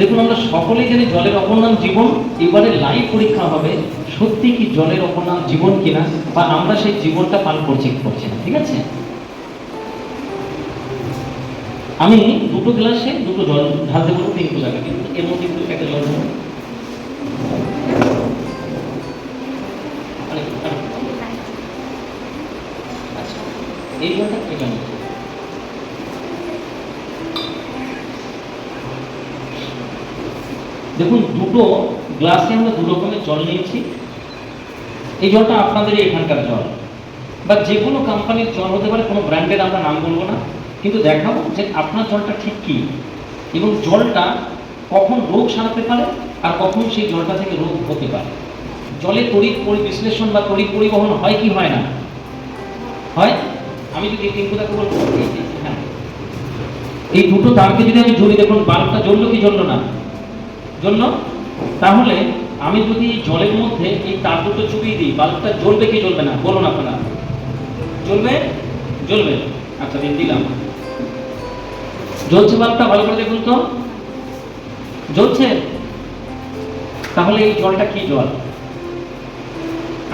দেখুন, আমরা সকলেই জানি জলের অপর নাম জীবন, এবারে লাইভ পরীক্ষা হবে সত্যি কি জলের অপর নাম জীবন কিনা, বা আমরা সেই জীবনটা পান করছি করছি না, ঠিক আছে? আমি দুটো গ্লাসে দুটো জল ঢালতে বলব তিনটে জায়গা কিন্তু এর মধ্যে কিন্তু একটা জল। আচ্ছা এই জলটা এটা নেব। দেখুন, দুটো গ্লাসে আমরা দু রকমের জল নিয়েছি। এই জলটা আপনাদের এখানকার জল। বা যে কোনো কোম্পানির জল হতে পারে, কোনো ব্র্যান্ডের আমরা নাম বলব না। কিন্তু দেখাবো যে আপনার জলটা ঠিক কী। এবং জলটা কখন রোগ সারাতে পারে আর কখন সেই জলটা থেকে রোগ হতে পারে। জলে তড়িৎ পরি বিশ্লেষণ বা তড়িৎ পরিবহন হয় কি হয় না? হয়? আমি যদি তিনটাকে বলব হ্যাঁ। এই দুটো তারকে যদি আমি জড়ি দেখুন, বাল্বটা জ্বললো কি জ্বললো না? জন্য? তাহলে আমি যদি জলের মধ্যে এই তার দুটো চুপিয়ে দিই, বাল্বটা জ্বলবে কি জ্বলবে না? বলুন আপনারা। জ্বলবে? জ্বলবে। আচ্ছা দিন দিলাম। জ্বলছে বাল্বটা? ভালো করে দেখুন তো। জ্বলছে? তাহলে এই জলটা কি জল?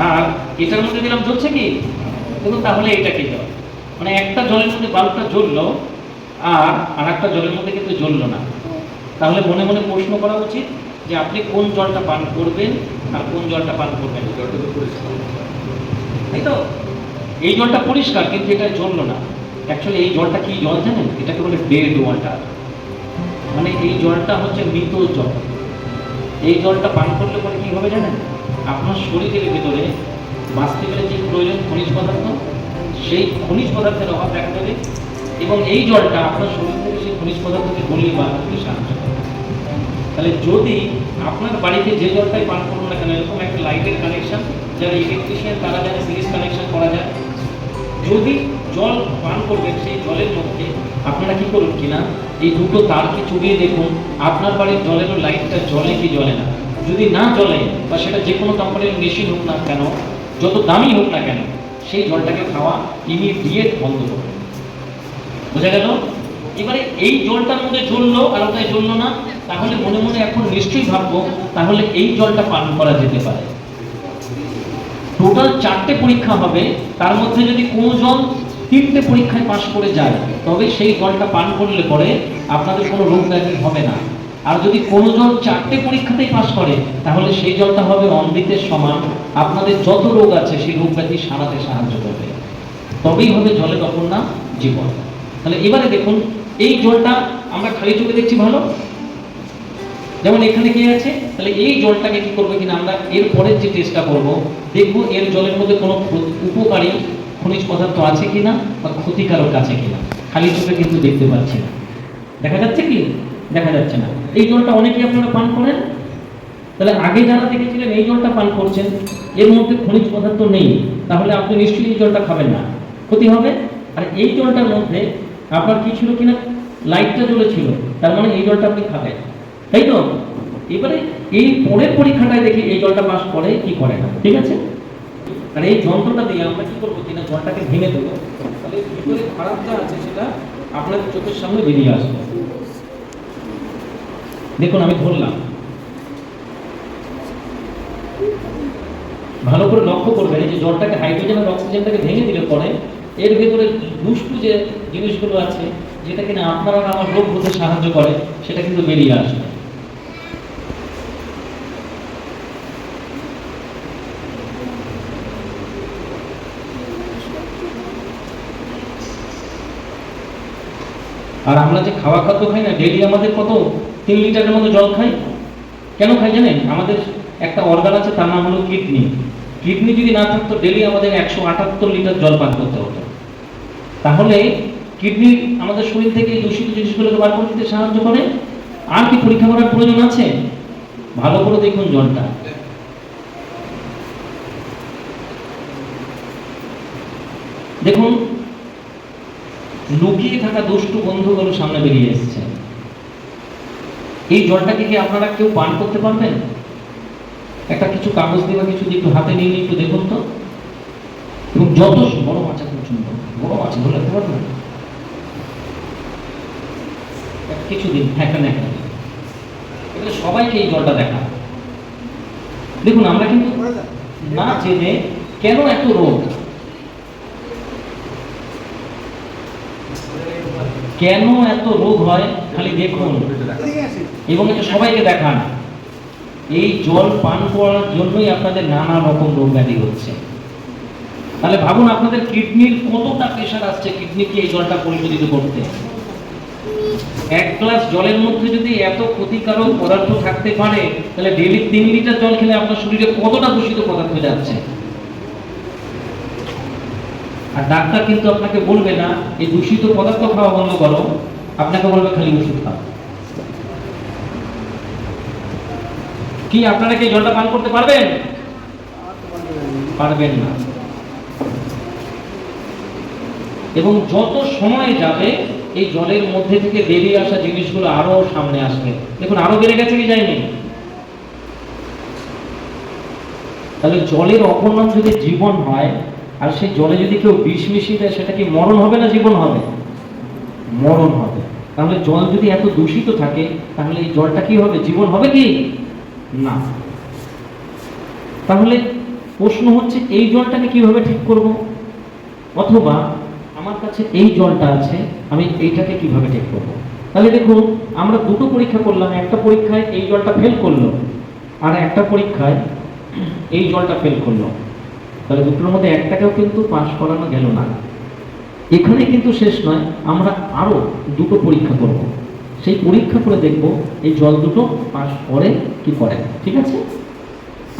আর এটার মধ্যে দিলাম জ্বলছে কি? দেখুন, তাহলে এটা কি জল? মানে একটা জলের মধ্যে বাল্বটা জ্বললো, আর আর একটা জলের মধ্যে কিন্তু জ্বললো না। তাহলে মনে মনে প্রশ্ন করা উচিত যে আপনি কোন জলটা পান করবেন আর কোন জলটা পান করবেন জলটা তো পরিষ্কার। তাই তো? এই জলটা পরিষ্কার কিন্তু এটা জ্বললো না। অ্যাকচুয়ালি এই জলটা কি জল জানেন? এটাকে বলে ডেড ওয়াটার মানে এই জলটা হচ্ছে মৃত জল। এই জলটা পান করলে পরে কি হবে জানেন? আপনার শরীরের ভিতরে বাঁচতে গেলে যে প্রয়োজন খনিজ পদার্থ সেই খনিজ পদার্থের অভাব দেখা যাবে এবং এই জলটা আপনার শরীর থেকে খনিজ পদার্থকে গলিয়ে বার করতে সাহায্য করে। তাহলে যদি আপনার বাড়িতে যে জলটাই পান করুন না কেন, এরকম একটা লাইটের কানেকশন যারা ইলেকট্রিশিয়ান তারা জানে সিরিজ কানেকশন করা যায়, যদি জল পান করবেন সেই জলের মধ্যে, আপনারা কি করুন কিনা, এই দুটো তারকে চুবিয়ে দেখুন, আপনার বাড়ির জলেরও লাইটটা জ্বলে কি জ্বলে না? যদি না জ্বলে, বা সেটা যে কোনো কোম্পানির মেশিন হোক না কেন, যত দামি হোক না কেন, সেই জলটাকে খাওয়া ইমিডিয়েট বন্ধ করবেন বোঝা গেল? এবারে এই জলটার মধ্যে জ্বললো, আর ওটাই জ্বললো না, তাহলে মনে মনে এখন নিশ্চয়ই ভাববো, তাহলে এই জলটা পান করা যেতে পারে। টোটাল চারটে পরীক্ষা হবে, তার মধ্যে যদি কোনো জল তিনটে পরীক্ষায় পাশ করে যায়, তবে সেই জলটা পান করলে পরে আপনাদের কোনো রোগ ব্যাধি হবে না। আর যদি কোনো জল চারটে পরীক্ষাতেই পাশ করে, তাহলে সেই জলটা হবে অমৃতের সমান। আপনাদের যত রোগ আছে, সেই রোগ ব্যাধি সারাতে সাহায্য করবে। তবেই হবে জলে তখন না, জীবন। তাহলে এবারে দেখুন এই জলটা আমরা খালি চোখে দেখছি ভালো? যেমন এখানে কি আছে? তাহলে এই জলটাকে কি করব কিনা আমরা এর পরের যে টেস্টটা করব, দেখব এর জলের মধ্যে কোনো উপকারী খনিজ পদার্থ আছে কিনা বা ক্ষতিকারক আছে কিনা? খালি চোখে কিন্তু দেখতে পাচ্ছি না। দেখা যাচ্ছে কি? দেখা যাচ্ছে না। এই জলটা অনেকেই আপনারা পান করেন? তাহলে আগে যারা দেখেছিলেন এই জলটা পান করছেন, এর মধ্যে খনিজ পদার্থ নেই, তাহলে আপনি নিশ্চয়ই এই জলটা খাবেন না। ক্ষতি হবে? আর এই জলটার মধ্যে আপনার কি ছিল কিনা? লাইটটা জ্বলেছিল। তার মানে এই জলটা আপনি খাবেন। তাই তো? এবারে এই পরের পরীক্ষাটায় দেখি এই জলটা পাস করে কি করে না। ঠিক আছে? আর এই যন্ত্রটা দিয়ে আমরা কি করব? কিনা জলটাকে ভেঙে দেবো, তাহলে ভিতরে খারাপ যা আছে সেটা আপনাদের চোখের সামনে বেরিয়ে আসবে। দেখুন, আমি ধরলাম। ভালো করে লক্ষ্য করবেন, এই যে জলটাকে হাইড্রোজেন আর অক্সিজেনটাকে ভেঙে দিলে পরে এর ভেতরে দুষ্টু যে জিনিসগুলো আছে, যেটা কিনা আপনারা আমার রোগ হতে সাহায্য করে, সেটা কিন্তু বেরিয়ে আসবে আর আমরা যে খাওয়া খাদ্য খাই না ডেলি আমাদের কত তিন লিটারের মতো জল খাই? কেন খাই জানেন? আমাদের একটা অর্গান আছে, তার নাম হলো কিডনি কিডনি যদি না থাকতো ডেলি আমাদের একশো আটাত্তর লিটার জল পান করতে হতো। তাহলে কিডনি আমাদের শরীর থেকে দূষিত জিনিসগুলোকে বার করে দিতে সাহায্য করে। আর কি পরীক্ষা করার প্রয়োজন আছে? ভালো করে দেখুন জলটা। দেখুন, লুকিয়ে থাকা দুষ্টু বন্ধুগুলো সামনে বেরিয়ে এসেছে। এই জলটাকে কি আপনারা কেউ পান করতে পারবেন? একটা কিছু কাগজ দিয়ে বা কিছু একটু হাতে নিয়ে একটু দেখুন তো। এবং যত বড় মাছ আছে প্রচণ্ড বড় মাছ ধরে রাখতে পারবেন কিছু দিন। এখানে এখানে সবাইকে এই জলটা দেখা। দেখুন, আমরা কিন্তু না জেনে কেন এত রোগ? কেন এত রোগ হয়? খালি দেখুন। এবং এটা সবাইকে দেখান। এই জল পান করার জন্যই আপনাদের নানা রকম রোগ ব্যাধি হচ্ছে। তাহলে ভাবুন আপনাদের কিডনির কতটা প্রেশার আসছে কিডনিকে এই জলটা পরিশোধিত করতে? এক গ্লাস জলের মধ্যে যদি এত ক্ষতিকারক পদার্থ থাকতে পারে, তাহলে ডেলি তিন লিটার জল খেলে আপনার শরীরে কতটা দূষিত পদার্থ যাচ্ছে? আর ডাক্তার কিন্তু আপনাকে বলবে না, এই দূষিত পদার্থ খাওয়া বন্ধ করো। আপনাকে বলবে, খালি ওষুধ খাও। কি আপনারা কি জলটা পান করতে পারবেন? পারবেন না। এবং যত সময় যাবে, এই জলের মধ্যে থেকে বেরিয়ে আসা জিনিসগুলো আরও সামনে আসবে। দেখুন, আরও বেড়ে গেছে কি যায়নি? তাহলে জলের অপর যদি জীবন হয়, আর সেই জলে যদি কেউ বিষ মিশিয়ে দেয়, সেটা কি মরণ হবে না জীবন হবে? মরণ হবে। তাহলে জল যদি এত দূষিত থাকে, তাহলে এই জলটা কি হবে? জীবন হবে কি? না। তাহলে প্রশ্ন হচ্ছে, এই জলটাকে কীভাবে ঠিক করব? অথবা আমার কাছে এই জলটা আছে, আমি এইটাকে কীভাবে ঠিক করব? তাহলে দেখুন, আমরা দুটো পরীক্ষা করলাম, একটা পরীক্ষায় এই জলটা ফেল করল, আর একটা পরীক্ষায় এই জলটা ফেল করল। তাহলে দুটোর মধ্যে একটাকেও কিন্তু পাশ করানো গেল না। এখানে কিন্তু শেষ নয়, আমরা আরও দুটো পরীক্ষা করব। সেই পরীক্ষা করে দেখব, এই জল দুটো পাশ করে কি করে, ঠিক আছে?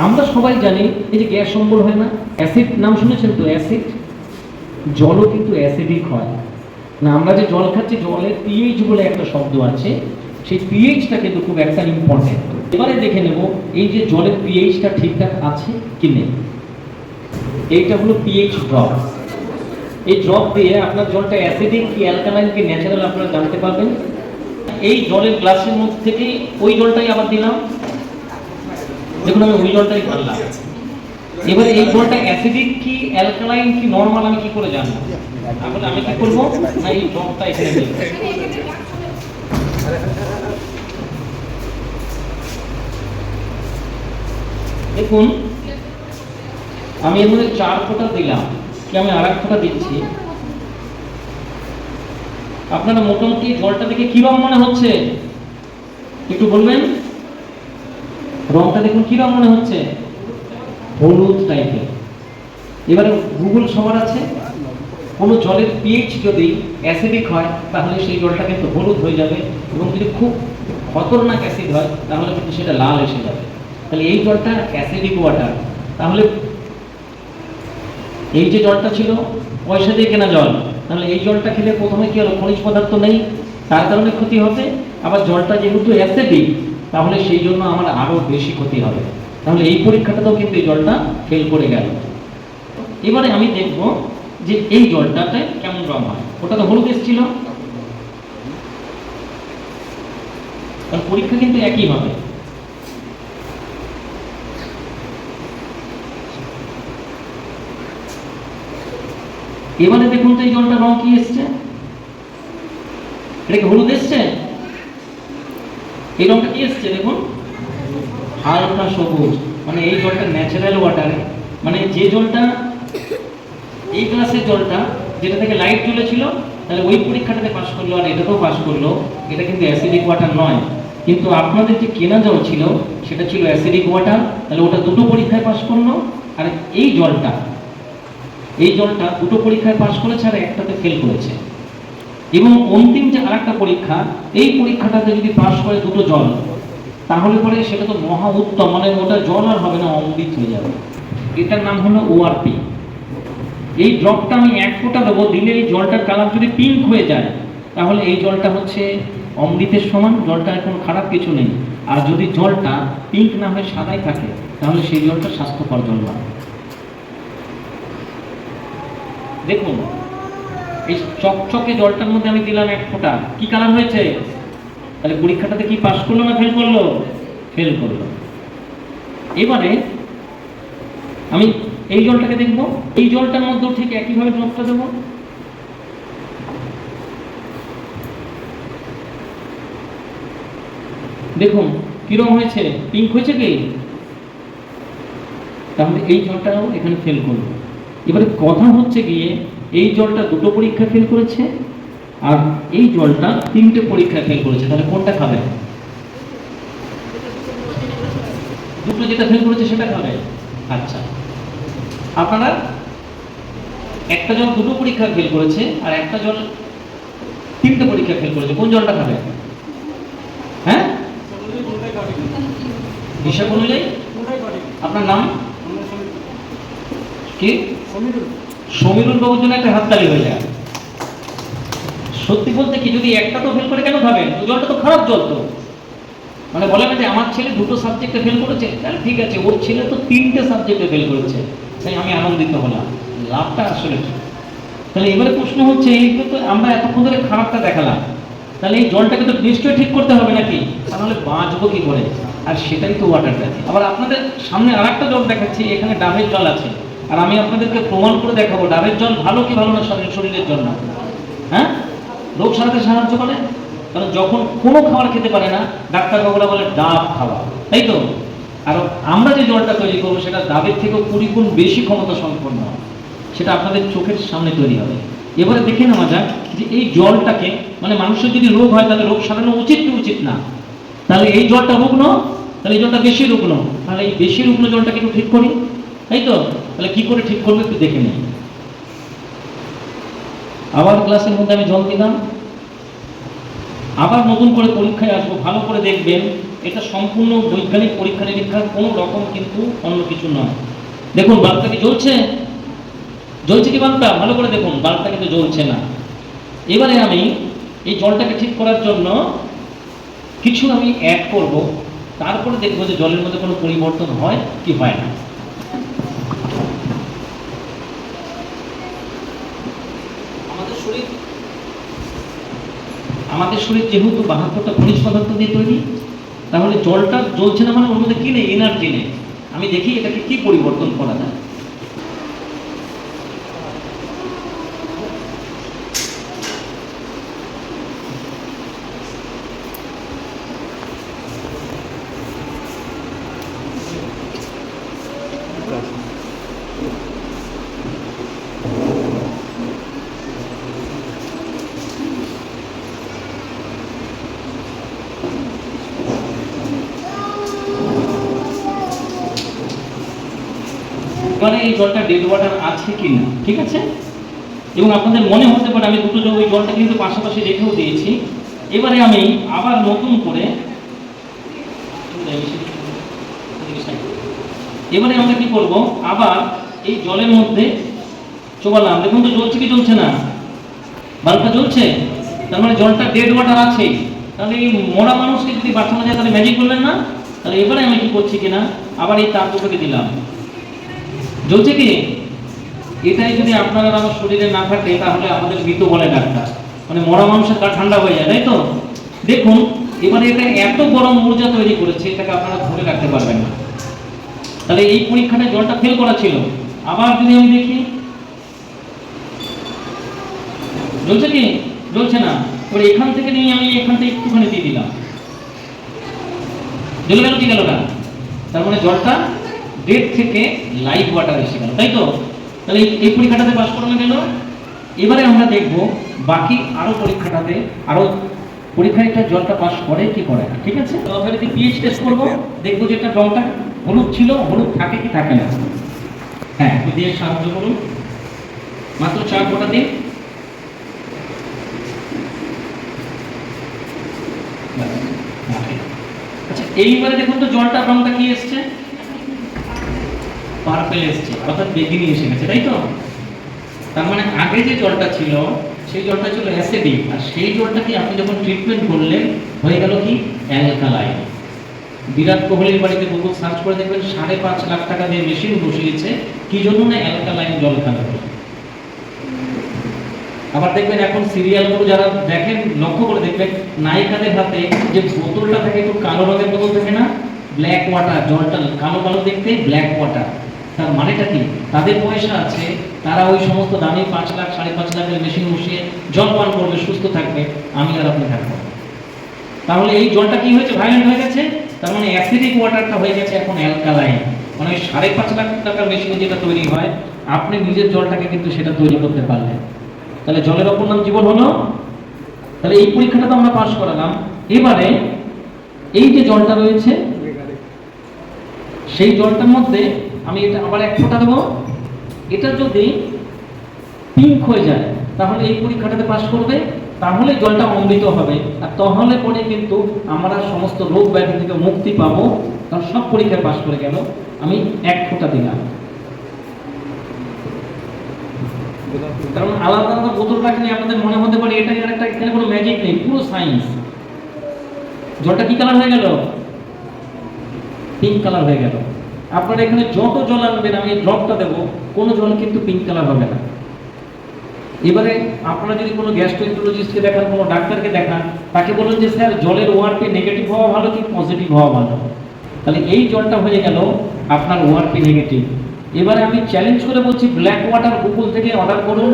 আমরা সবাই জানি, এই যে গ্যাস অম্বল হয় না, অ্যাসিড, নাম শুনেছেন তো, অ্যাসিড? জলও কিন্তু অ্যাসিডিক হয়। না, আমরা যে জল খাচ্ছি, জলের পিএইচ বলে একটা শব্দ আছে। সেই পিএইচটা কিন্তু খুব একটা ইম্পর্টেন্ট এবারে দেখে নেব, এই যে জলের পিএইচটা ঠিকঠাক আছে কি নেই। এইটা হলো পিএইচ ড্রপ এই ড্রপ দিয়ে আপনার জলটা অ্যাসিডিক কি অ্যালকালাইন কি ন্যাচারাল আপনারা জানতে পারবেন। এই জলের গ্লাসের মধ্যে থেকে ওই জলটাই আবার দিলাম। দেখুন আমি ওই জলটাই ঢাললাম এবারে এই জলটা অ্যাসিডিক কি অ্যালকালাইন কি নরমাল আমি কি করে জানব? তাহলে আমি কি করব? না, এই ড্রপটা এখানে দিই দেখুন, আমি এর মধ্যে চার ফোঁটা দিলাম। কি আমি আর এক ফোঁটা দিচ্ছি? আপনারা মোটামুটি জলটা দেখে কি রং মনে হচ্ছে? একটু বলবেন? রংটা দেখুন কি রং মনে হচ্ছে? হলুদ টাইপের এবারে গুগল সবার আছে, কোনো জলের পিএইচ যদি অ্যাসিডিক হয়, তাহলে সেই জলটা কিন্তু হলুদ হয়ে যাবে এবং যদি খুব খতরনাক অ্যাসিড হয়, তাহলে কিন্তু সেটা লাল এসে যাবে। তাহলে এই জলটা অ্যাসিডিক ওয়াটার তাহলে এই যে জলটা ছিল, পয়সা দিয়ে কেনা জল, তাহলে এই জলটা খেলে প্রথমে কি হলো, খনিজ পদার্থ নেই, তার কারণে ক্ষতি হবে। আবার জলটা যেহেতু অ্যাসিডিক তাহলে সেই জন্য আমার আরও বেশি ক্ষতি হবে। তাহলে এই পরীক্ষাটাতেও কিন্তু এই জলটা ফেল করে গেল। এবারে আমি দেখব যে এই জলটাতে কেমন রং হয়। ওটা তো হলুদ এসেছিল। পরীক্ষা কিন্তু একই হবে। এবারে দেখুন তো এই জলটা রং কি এসছে? এটা কি হলুদ এসছে? এই রংটা কি এসছে দেখুন। হালকা সবুজ মানে এই জলটা ন্যাচারাল ওয়াটার মানে যে জলটা, এই গ্লাসের জলটা, যেটা থেকে লাইট জ্বলেছিল তাহলে ওই পরীক্ষাটাতে পাশ করল আর এটাতেও পাস করল, এটা কিন্তু অ্যাসিডিক ওয়াটার নয়। কিন্তু আপনাদের যে কেনা জল ছিল, সেটা ছিল অ্যাসিডিক ওয়াটার তাহলে ওটা দুটো পরীক্ষায় পাশ করল, আর এই জলটা এই জলটা দুটো পরীক্ষায় পাশ করেছে আর একটাতে ফেল করেছে। এবং অন্তিম যে আরেকটা পরীক্ষা, এই পরীক্ষাটাতে যদি পাশ করে দুটো জল তাহলে পরে সেটা তো মহা উত্তম মানে ওটা জল আর হবে না, অমৃত হয়ে যাবে। এটার নাম হলো ওআরপি এই ড্রপটা আমি এক ফোঁটা দেবো, দিলে এই জলটার কালার যদি পিঙ্ক হয়ে যায়, তাহলে এই জলটা হচ্ছে অমৃতের সমান, জলটা এখন খারাপ কিছু নেই। আর যদি জলটা পিঙ্ক না হয়ে সাদাই থাকে, তাহলে সেই জলটা স্বাস্থ্যকর জল নয়। দেখুন, এই চকচকে জলটার মধ্যে আমি দিলাম এক ফোঁটা। কি কালার হয়েছে? তাহলে পরীক্ষাটাতে কি পাশ করল না ফেল করল? ফেল করল। এবারে আমি এই জলটাকে দেখব। এই জলটার মধ্যেও ঠিক একইভাবে ড্রপটা দেবো। দেখুন, কিরম হয়েছে? পিঙ্ক হয়েছে কি? তাহলে এই জলটাও এখানে ফেল করল। এবারে কথা হচ্ছে গিয়ে, এই জলটা দুটো পরীক্ষা ফেল করেছে আর এই জলটা তিনটে পরীক্ষা ফেল করেছে তাহলে কোনটা খাবে? দুটো যেটা ফেল করেছে সেটা খাবে? আচ্ছা। আপনারা একটা জল দুটো পরীক্ষা ফেল করেছে আর একটা জল তিনটে পরীক্ষা ফেল করেছে কোন জলটা খাবে? হ্যাঁ? হিসাব অনুযায়ী? আপনার নাম? কি? সমীরুল বাবুর জন্য একটা হাততালি হয়ে যায়। সত্যি বলতে কি, যদি একটা তো ফেল করে কেন খাবেন ওই জলটা তো খারাপ জল তো। মানে বলে না যে, আমার ছেলে দুটো সাবজেক্টে ফেল করেছে। তাহলে ঠিক আছে, ওর ছেলে তো তিনটে সাবজেক্টে ফেল করেছে। তাই আমি আনন্দিত হলাম। লাভটা আসলে তাহলে এবারে প্রশ্ন হচ্ছে, এই তো আমরা এতক্ষণ ধরে খারাপটা দেখালাম। তাহলে এই জলটাকে তো নিশ্চয়ই ঠিক করতে হবে নাকি? তাহলে বাঁচবো কি করে? আর সেটাই তো ওয়াটার ট্যাপ আবার আপনাদের সামনে আর একটা জল দেখাচ্ছি, এখানে ডাবের জল আছে। আর আমি আপনাদেরকে প্রমাণ করে দেখাবো, ডাবের জল ভালো কি ভালো না শরীর- শরীরের জন্য। হ্যাঁ? রোগ সারাতে সাহায্য করে? কারণ যখন কোনো খাবার খেতে পারে না, ডাক্তারবাবুরা বলে, ডাব খাওয়া। তাই তো? আর আমরা যে জলটা তৈরি করব, সেটা ডাবের থেকেও কুড়ি গুণ বেশি ক্ষমতা সম্পন্ন। সেটা আপনাদের চোখের সামনে তৈরি হবে। এবারে দেখে নেওয়া যাক যে এই জলটাকে মানে মানুষের যদি রোগ হয়, তাহলে রোগ সারানো উচিত কি উচিত না? তাহলে এই জলটা রুগ্ন? তাহলে এই জলটা বেশি রুগ্ন। তাহলে এই বেশি রুগ্ন জলটাকে একটু ঠিক করি। তাই তো? তাহলে কি করে ঠিক করব একটু দেখে নিই। আবার ক্লাসের মধ্যে আমি জল দিলাম। আবার নতুন করে পরীক্ষায় আসব, ভালো করে দেখবেন। এটা সম্পূর্ণ বৈজ্ঞানিক পরীক্ষা নিরীক্ষার কোনো রকম কিন্তু অন্য কিছু নয়। দেখুন, বাল্বটা কি জ্বলছে? জ্বলছে কি বাল্বটা? ভালো করে দেখুন, বাল্বটা কিন্তু জ্বলছে না। এবারে আমি এই জলটাকে ঠিক করার জন্য কিছু আমি অ্যাড করব। তারপরে দেখব যে জলের মধ্যে কোনো পরিবর্তন হয় কি হয় না। আমাদের শরীর যেহেতু বাহাত্তরটা খনিজ পদার্থ দিয়ে তৈরি, তাহলে জলটা জ্বলছে না মানে ওর মধ্যে কি নেই? এনার্জি নেই। আমি দেখি এটাকে কি পরিবর্তন করা যায়? মানে এই জলটা ডেড ওয়াটার আছে কি না ঠিক আছে? এবং আপনাদের মনে হতে পারে, আমি দুটো ওই জলটা কিন্তু পাশাপাশি রেখেও দিয়েছি। এবারে আমি আবার নতুন করে এবারে আমরা কি করব? আবার এই জলের মধ্যে চোবালাম। দেখুন তো, জ্বলছে কি জ্বলছে না? বাল্বটা জ্বলছে? তার মানে জলটা ডেড ওয়াটার আছে। তাহলে এই মরা মানুষকে যদি বাঁচানো যায়, তাহলে ম্যাজিক করলেন না? তাহলে এবারে আমি কি করছি কিনা? আবার এই দুটোকে দিলাম। কি, এটাই যদি আপনার আমার শরীরে না থাকে, তাহলে আমাদের মৃত বলে ডাক্তার। মানে মরা মানুষের গা ঠান্ডা হয়ে যায়, তাই তো? দেখুন, এবারে এটা এত গরম ঊর্জা তৈরি করেছে, এটাকে আপনারা ধরে রাখতে পারবেন না। তাহলে এই পরীক্ষাটা জলটা ফেল করা ছিল। আবার যদি আমি দেখি জ্বলছে কি? জ্বলছে না, এবার এখান থেকে নিয়ে আমি এখান থেকে একটুখানি দিয়ে দিলাম। জ্বলে গেল কি গেল না তার মানে জলটা ডেট থেকে লাইভ ওয়াটার এসে গেল, তাই তো? তাহলে এই- পরীক্ষাটাতে পাস করানো গেল এবারে আমরা দেখব বাকি আরও পরীক্ষাটাতে, আরও পরীক্ষায় একটা জলটা পাস করে কি করে না, ঠিক আছে? তো আমরা যদি পিএইচ টেস্ট করব, দেখব যে এটা জলটা হলুদ ছিল, হলুদ থাকে কি থাকে না। হ্যাঁ একটু দিয়ে সাহায্য করুন। মাত্র চার ফোঁটা দিন। আচ্ছা এইবারে দেখুন তো জলটা রংটা কি এসছে? পার্পেল এসছে, অর্থাৎ বেগিনি এসে গেছে, তাই তো? তার মানে আগে যে জলটা ছিল, সেই জলটা ছিল অ্যাসিডিক আর সেই জলটাকে আপনি যখন ট্রিটমেন্ট করলেন, হয়ে গেল কি? অ্যালকালাইন বিরাট কোহলির বাড়িতে গুগল সার্চ করে দেখবেন, সাড়ে পাঁচ লাখ টাকা দিয়ে মেশিন বসিয়েছে, কি জন্য না অ্যালকালাইন জল খেলা আবার দেখবেন এখন সিরিয়ালগুলো যারা দেখেন, লক্ষ্য করে দেখবেন, নায়িকাদের হাতে যে বোতলটা থাকে, একটু কালো রঙের বোতল থাকে না? ব্ল্যাক ওয়াটার জলটা কালো কালো দেখতে ব্ল্যাক ওয়াটার তার মানেটা কি? তাদের পয়সা আছে, তারা ওই সমস্ত দামি পাঁচ লাখ, সাড়ে পাঁচ লাখের মেশিন বসিয়ে জল পান করবে, সুস্থ থাকবে, আমি আর আপনি থাকব তাহলে এই জলটা কি হয়েছে? ভায়োলেন্ট হয়ে গেছে? তার মানে অ্যাসিডিক ওয়াটারটা হয়ে গেছে এখন অ্যালকালাইন মানে সাড়ে পাঁচ লাখ টাকার মেশিনে যেটা তৈরি হয়, আপনি নিজের জলটাকে কিন্তু সেটা তৈরি করতে পারলেন। তাহলে জলের অপর নাম জীবন হলো? তাহলে এই পরীক্ষাটা তো আমরা পাশ করালাম। এবারে এই যে জলটা রয়েছে, সেই জলটার মধ্যে আমি এটা আবার এক ফোঁটা দেবো। এটা যদি পিঙ্ক হয়ে যায়, তাহলে এই পরীক্ষাটাতে পাশ করবে তাহলে জলটা অমৃত হবে। আর তাহলে পরে কিন্তু আমরা সমস্ত রোগ ব্যাধি থেকে মুক্তি পাবো, কারণ সব পরীক্ষায় পাশ করে গেল। আমি এক ফোঁটা দিলাম। কারণ আলাদা আলাদা বোতল রাখলে আপনাদের মনে হতে পারে এটা একটা এখানে কোনো ম্যাজিক নেই, পুরো সায়েন্স জলটা কি কালার হয়ে গেল? পিঙ্ক কালার হয়ে গেল। আপনারা এখানে যত জল আনবেন, আমি ড্রপটা দেবো, কোনো জল কিন্তু পিঙ্ক কালার হবে না। এবারে আপনারা যদি কোনো গ্যাস্ট্রোএন্টারোলজিস্টকে দেখান, কোনো ডাক্তারকে দেখান, তাকে বলুন যে, স্যার, জলের ওআরপি নেগেটিভ হওয়া ভালো কি পজিটিভ হওয়া ভালো? তাহলে এই জলটা হয়ে গেল আপনার ওআরপি নেগেটিভ এবারে আমি চ্যালেঞ্জ করে বলছি ব্ল্যাক ওয়াটার গুগল থেকে অর্ডার করুন,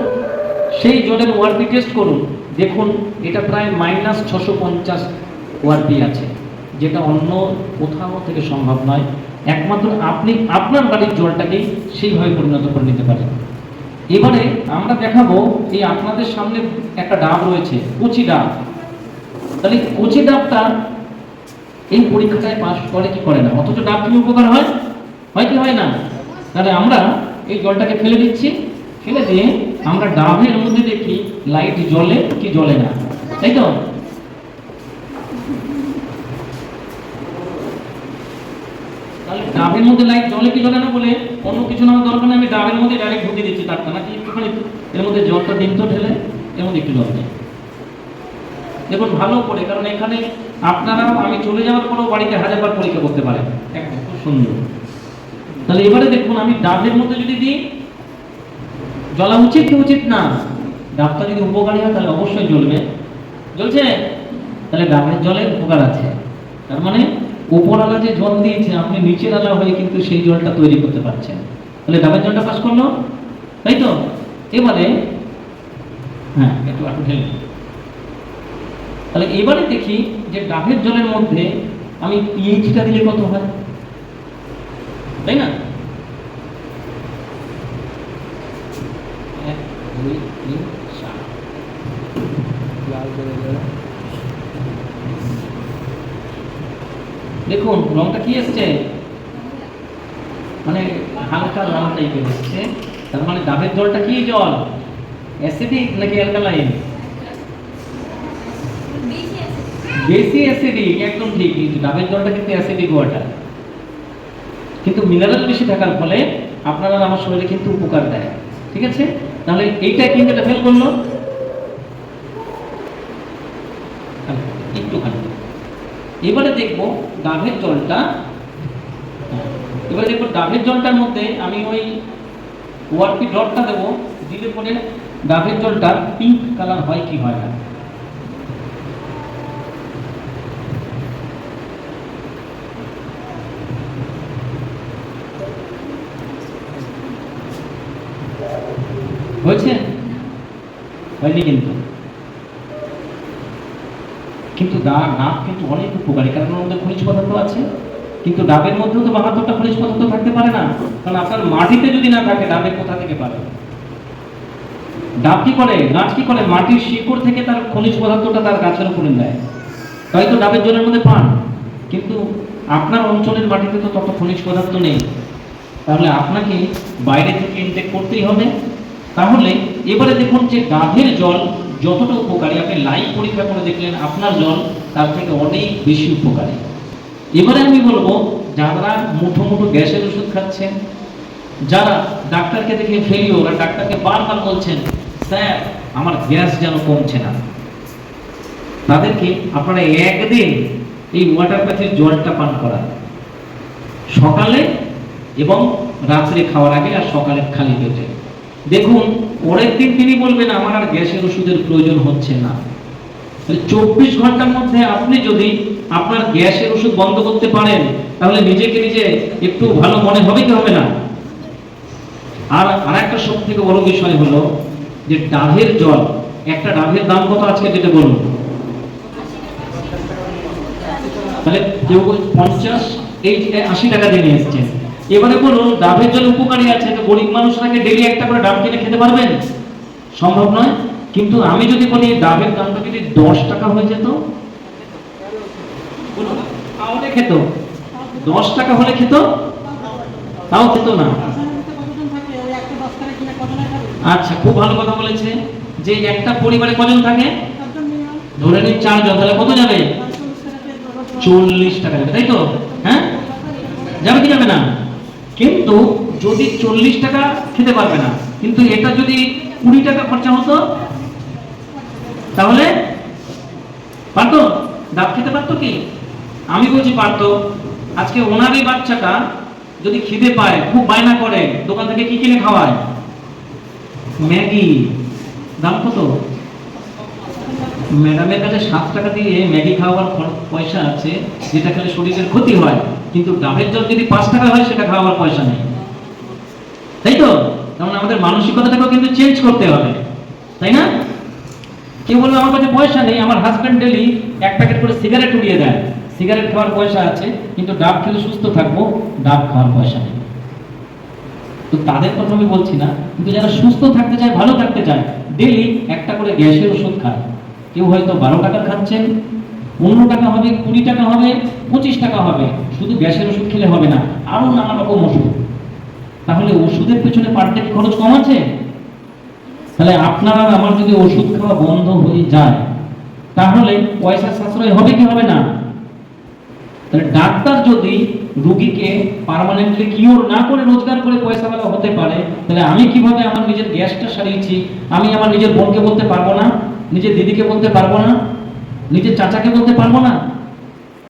সেই জলের ওআরপি টেস্ট করুন। দেখুন, এটা প্রায় মাইনাস ছশো পঞ্চাশ ওআরপি আছে, যেটা অন্য কোথাও থেকে সম্ভব নয়। একমাত্র আপনি, আপনার বাড়ির জলটাকেই সেইভাবে পরিণত করে নিতে পারেন। এবারে আমরা দেখাবো এই আপনাদের সামনে একটা ডাব রয়েছে, কচি ডাব। তাহলে কচি ডাবটা এই পরীক্ষাটায় পাশ করে কি করে না? অথচ ডাব কি উপকার হয়? হয় কি হয় না? তাহলে আমরা এই জলটাকে ফেলে দিচ্ছি। ফেলে দিয়ে আমরা ডাবের মধ্যে দেখি লাইট জ্বলে কি জ্বলে না। তাই তো তাহলে ডাবের মধ্যে লাইট জলে কি জ্বলে না বলে অন্য কিছু না দরকার নেই? আমি ডাবের মধ্যে ডাইরেক্ট ঢুকে দিচ্ছি তারটা। নাকি একটুখানি এর মধ্যে জলটা দিন তো ঢেলে এর মধ্যে একটু জল দেয়। দেখুন, ভালো করে, কারণ এখানে আপনারা আমি চলে যাওয়ার পরেও বাড়িতে হাজারবার পরীক্ষা করতে পারেন। একদম, খুব সুন্দর। তাহলে এবারে দেখুন, আমি ডাবের মধ্যে যদি দিই জ্বলা উচিত কি উচিত না? ডাবটা যদি উপকারী হয়, তাহলে অবশ্যই জ্বলবে। জ্বলছে? তাহলে ডাবের জলের উপকার আছে। তার মানে উপরওয়ালা যে জল দিয়েছে, আপনি নিচের আলা হয়ে কিন্তু সেই জলটা তৈরি করতে পারছেন। তাহলে ডাবের জলটা পাস করল? তাই তো? এবারে হ্যাঁ একটু তাহলে এবারে দেখি যে ডাবের জলের মধ্যে আমি পিএইচটা দিলে কত হয়? তাই না এক দুই তিন চার দেখুন, রংটা কি এসছে? মানে হালকা লাল টাইপের এসছে। তার মানে ডাবের জলটা কি জল? অ্যাসিডিক নাকি অ্যালকালাইন বেশি অ্যাসিডিক একদম ঠিক। কিন্তু ডাবের জলটা কিন্তু অ্যাসিডিক ওয়াটার কিন্তু মিনারেল বেশি থাকার ফলে আপনারা আমার শরীরে কিন্তু উপকার দেয়। ঠিক আছে? তাহলে এইটা কিন্তু এটা ফেল করল একটুখানি এবারে দেখব ডাবের জলটা, এবারে দেখব ডাবের জলটার মধ্যে আমি ওই ওয়ার্কি ড্রপটা দেবো দিলে পরে ডাবের জলটা পিঙ্ক কালার হয় কি হয় না। হয়েছে? হয়নি কিন্তু। ডাব ডাব কিন্তু অনেক উপকারী, কারণ ওর মধ্যে খনিজ পদার্থ আছে। কিন্তু ডাবের মধ্যেও তো বাহাত্তরটা খনিজ পদার্থ থাকতে পারে না। কারণ আপনার মাটিতে যদি না থাকে কোথা থেকে পাবে? ডাব কি করে? গাছ কি করে? মাটির শিকড় থেকে তার খনিজ পদার্থটা তার গাছের উপরে দেয় তাই তো ডাবের জলের মধ্যে পান। কিন্তু আপনার অঞ্চলের মাটিতে তো তত খনিজ পদার্থ নেই। তাহলে আপনাকে বাইরে থেকে ইনটেক করতেই হবে। তাহলে এবারে দেখুন যে ডাবের জল যতটা উপকারী, আপনি লাইভ পরীক্ষা করে দেখলেন, আপনার জল তার থেকে অনেক বেশি উপকারী। এবারে আমি বলব, যারা মুঠো মুঠো গ্যাসের ওষুধ খাচ্ছেন, যারা ডাক্তারকে দেখে ফেলিও ওরা ডাক্তারকে বারবার বলছেন, স্যার, আমার গ্যাস যেন কমছে না। তাদেরকে আপনারা একদিন এই ওয়াটার প্যাথের জলটা পান করা সকালে এবং রাত্রে খাওয়ার আগে আর সকালে খালি পেটে। দেখুন, পরের দিন তিনি বলবেন, আমার আর গ্যাসের ওষুধের প্রয়োজন হচ্ছে না। চব্বিশ ঘণ্টার মধ্যে আপনি যদি আপনার গ্যাসের ওষুধ বন্ধ করতে পারেন, তাহলে নিজেকে নিজে একটু ভালো মনে হবে কি হবে না? আর আরেকটা সব থেকে বড় বিষয় হলো যে ডাবের জল, একটা ডাবের দাম কত আজকে যেটা বলুন? তাহলে কেউ পঞ্চাশ, এই আশি টাকা দিয়ে নিয়ে এসছেন। এবারে বলুন, ডাবের জল উপকারী আছে তো গরিব মানুষরাকে ডেলি একটা করে ডাব কিনে খেতে পারবেন? সম্ভব নয়? কিন্তু আমি যদি বলি, ডাবের দামটা যদি দশ টাকা হয়ে যেত? তাহলে খেত। দশ টাকা হলে খেত? তাও খেত না। আচ্ছা খুব ভালো কথা বলেছে। যে একটা পরিবারে কজন থাকে? ধরে নিন চারজন তাহলে কত যাবে? চল্লিশ টাকা যাবে, তাই তো? হ্যাঁ? যাবে কি যাবে না? কিন্তু যদি চল্লিশ টাকা খেতে পারবে না, কিন্তু এটা যদি কুড়ি টাকা খরচা হতো, তাহলে পারতো? ডাব খেতে পারতো কি? আমি বলছি পারতো। আজকে ওনারই বাচ্চাটা যদি খিদে পায়, খুব বায়না করে, দোকান থেকে কি কিনে খাওয়ায়? ম্যাগি। দাম কত? ম্যাডামের কাছে সাত টাকা দিয়ে ম্যাগি খাওয়ার পয়সা আছে, যেটা খেলে শরীরের ক্ষতি হয়। কিন্তু ডাবের জল যদি পাঁচ টাকা হয়, সেটা খাওয়ার পয়সা নেই। তাই তো? কারণ আমাদের মানসিকতাটাকেও কিন্তু চেঞ্জ করতে হবে। তাই না? কেউ বলল, আমার কাছে পয়সা নেই, আমার হাজব্যান্ড ডেলি এক প্যাকেট করে সিগারেট উড়িয়ে দেয়। সিগারেট খাওয়ার পয়সা আছে, কিন্তু ডাব খেলে সুস্থ থাকব, ডাব খাওয়ার পয়সা নেই। তো তাদের কথা আমি বলছি না, কিন্তু যারা সুস্থ থাকতে চায়, ভালো থাকতে চায় ডেলি একটা করে গ্যাসের ওষুধ খায়। কেউ হয়তো বারো টাকা খাচ্ছেন পনেরো টাকা হবে, কুড়ি টাকা হবে, পঁচিশ টাকা হবে। শুধু গ্যাসের ওষুধ খেলে হবে না আরও নানা রকম ওষুধ। তাহলে ওষুধের পেছনে পার খরচ কম আছে? তাহলে আপনার আমার যদি ওষুধ খাওয়া বন্ধ হয়ে যায়, তাহলে পয়সা সাশ্রয় হবে কি হবে না? তাহলে ডাক্তার যদি রুগীকে পার্মানেন্টলি কিওর না করে রোজগার করে পয়সাওয়ালা হতে পারে, তাহলে আমি কীভাবে আমার নিজের গ্যাসটা সারিয়েছি? আমি আমার নিজের বোনকে বলতে পারব না? নিজের দিদিকে বলতে পারব না? নিজের চাচাকে বলতে পারব না?